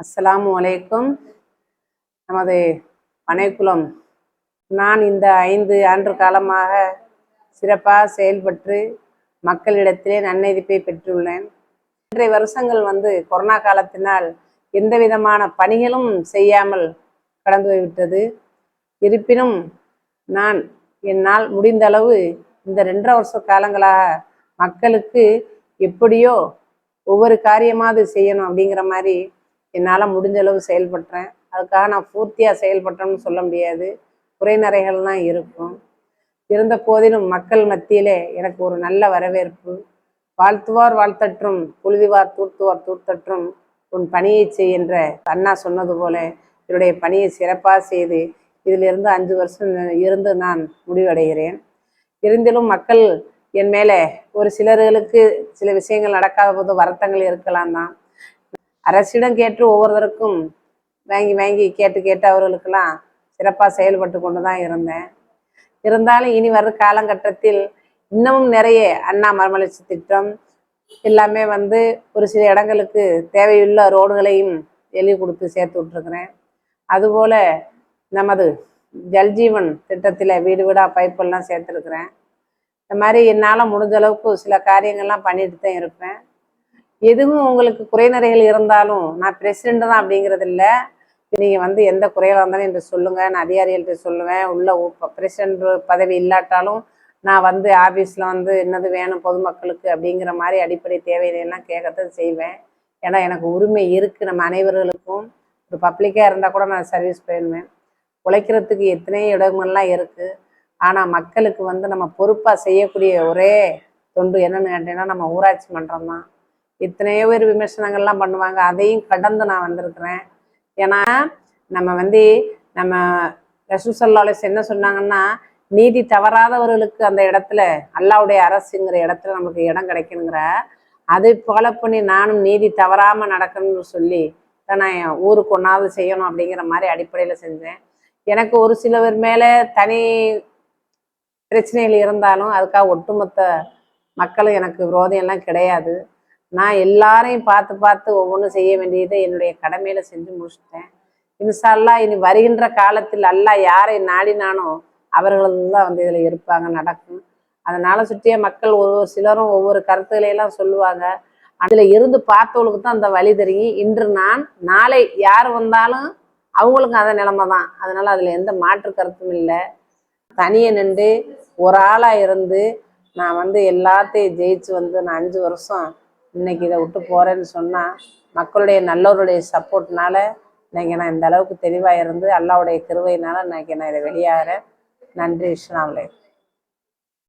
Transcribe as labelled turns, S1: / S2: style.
S1: அஸ்ஸலாமு அலைக்கும். நமது பனைக்குளம். நான் இந்த ஐந்து ஆண்டு காலமாக சிறப்பாக செயல்பட்டு மக்களிடத்திலே நன்னெதிப்பை பெற்றுள்ளேன். இன்றைய வருஷங்கள் வந்து கொரோனா காலத்தினால் எந்த விதமான பணிகளும் செய்யாமல் கடந்து போய்விட்டது. இருப்பினும் நான் என்னால் முடிந்த அளவு இந்த ரெண்டரை வருஷ காலங்களாக மக்களுக்கு எப்படியோ ஒவ்வொரு காரியமாவது செய்யணும் அப்படிங்கிற மாதிரி என்னால் முடிஞ்ச அளவு செயல்படுறேன். அதுக்காக நான் பூர்த்தியாக செயல்பட்டேன்னு சொல்ல முடியாது. குறைநறைகள்லாம் இருக்கும். இருந்த போதிலும் மக்கள் மத்தியிலே எனக்கு ஒரு நல்ல வரவேற்பு. வாழ்த்துவார் வாழ்த்தற்றும் புழுதிவார் தூர்த்துவார் தூர்த்தற்றும் உன் பணியை செய் என்ற அண்ணா சொன்னது போல என்னுடைய பணியை சிறப்பாக செய்து இதிலிருந்து அஞ்சு வருஷம் இருந்து நான் முடிவடைகிறேன். இருந்திலும் மக்கள் என் மேலே ஒரு சிலர்களுக்கு சில விஷயங்கள் நடக்காத போது வருத்தங்கள் இருக்கலாம் தான். அரசிடம் கேட்டு ஒவ்வொருத்தருக்கும் வாங்கி வாங்கி கேட்டு கேட்டு அவர்களுக்கெல்லாம் சிறப்பாக செயல்பட்டு கொண்டு தான் இருந்தேன். இருந்தாலும் இனி வர்ற காலகட்டத்தில் இன்னமும் நிறைய அண்ணா மறுமலர்ச்சி திட்டம் எல்லாமே வந்து ஒரு சில இடங்களுக்கு தேவையுள்ள ரோடுகளையும் எழுதி கொடுத்து சேர்த்து விட்ருக்குறேன் அதுபோல் நமது ஜல்ஜீவன் திட்டத்தில் வீடு வீடாக பைப்பெல்லாம் சேர்த்துருக்குறேன். இந்த மாதிரி என்னால் முடிஞ்ச அளவுக்கு சில காரியங்கள்லாம் பண்ணிட்டு தான் இருப்பேன். எதுவும் உங்களுக்கு குறைநிறைகள் இருந்தாலும் நான் பிரசிடென்ட் தான் அப்படிங்கிறது இல்லை நீங்கள் வந்து எந்த குறையாக இருந்தாலும் என்று சொல்லுங்கள் நான் அதிகாரிகள்கிட்ட சொல்லுவேன். உள்ள பிரசிடென்ட் பதவி இல்லாட்டாலும் நான் வந்து ஆஃபீஸில் வந்து என்னது வேணும் பொதுமக்களுக்கு அப்படிங்கிற மாதிரி அடிப்படை தேவையிலாம் கேட்கத்தான் செய்வேன். ஏன்னா எனக்கு உரிமை இருக்குது நம்ம அனைவர்களுக்கும். ஒரு பப்ளிக்காக இருந்தால் கூட நான் சர்வீஸ் பண்ணுவேன் உழைக்கிறதுக்கு எத்தனையோ இடங்கள்லாம் இருக்குது ஆனால் மக்களுக்கு வந்து நம்ம பொறுப்பாக செய்யக்கூடிய ஒரே தொண்டு என்னென்னு கேட்டீங்கன்னா நம்ம ஊராட்சி மன்றம் தான் எத்தனையோ பேர் விமர்சனங்கள்லாம் பண்ணுவாங்க. அதையும் கடந்து நான் வந்திருக்கிறேன். ஏன்னா நம்ம வந்து நம்ம ரசூசல்லாலேஸ் என்ன சொன்னாங்கன்னா நீதி தவறாதவர்களுக்கு அந்த இடத்துல அல்லாவுடைய அரசுங்கிற இடத்துல நமக்கு இடம் கிடைக்கணுங்கிற அதை ஃபாலோ பண்ணி நானும் நீதி தவறாமல் நடக்கணும்னு சொல்லி தான் நான் என் ஊருக்கு ஒன்றாவது செய்யணும் அப்படிங்கிற மாதிரி அடிப்படையில் செஞ்சேன். எனக்கு ஒரு சிலவர் மேலே தனி பிரச்சனைகள் இருந்தாலும் அதுக்காக ஒட்டுமொத்த மக்களும் எனக்கு விரோதம் எல்லாம் கிடையாது. நான் எல்லாரையும் பார்த்து பார்த்து ஒவ்வொன்றும் செய்ய வேண்டியதை என்னுடைய கடமையில செஞ்சு முடிச்சிட்டேன். இன்சால்லா இனி வருகின்ற காலத்தில் அல்லாஹ் யாரை நாடினானோ அவர்கள் தான் வந்து இதில் இருப்பாங்க நடக்கும். அதனால சுற்றிய மக்கள் ஒவ்வொரு சிலரும் ஒவ்வொரு கருத்துக்களையெல்லாம் சொல்லுவாங்க. அதில் இருந்து பார்த்தவங்களுக்கு தான் அந்த வழி தெரியும். இன்று நான் நாளை யார் வந்தாலும் அவங்களுக்கும் அந்த நிலைமை தான். அதனால அதில் எந்த மாற்று கருத்தும் இல்லை. தனியை நின்று ஒரு ஆளாக இருந்து நான் வந்து எல்லாத்தையும் ஜெயிச்சு வந்து நான் அஞ்சு வருஷம் இன்னைக்கு இதை விட்டு போகிறேன்னு சொன்னால் மக்களுடைய நல்லவருடைய சப்போர்ட்னால இன்னைக்கு நான் இந்த அளவுக்கு தெளிவாக இருந்து அல்லாவுடைய கிருவையினால இன்னைக்கு நான் இதை வெளியாகிறேன். நன்றி இஸ்லாமலே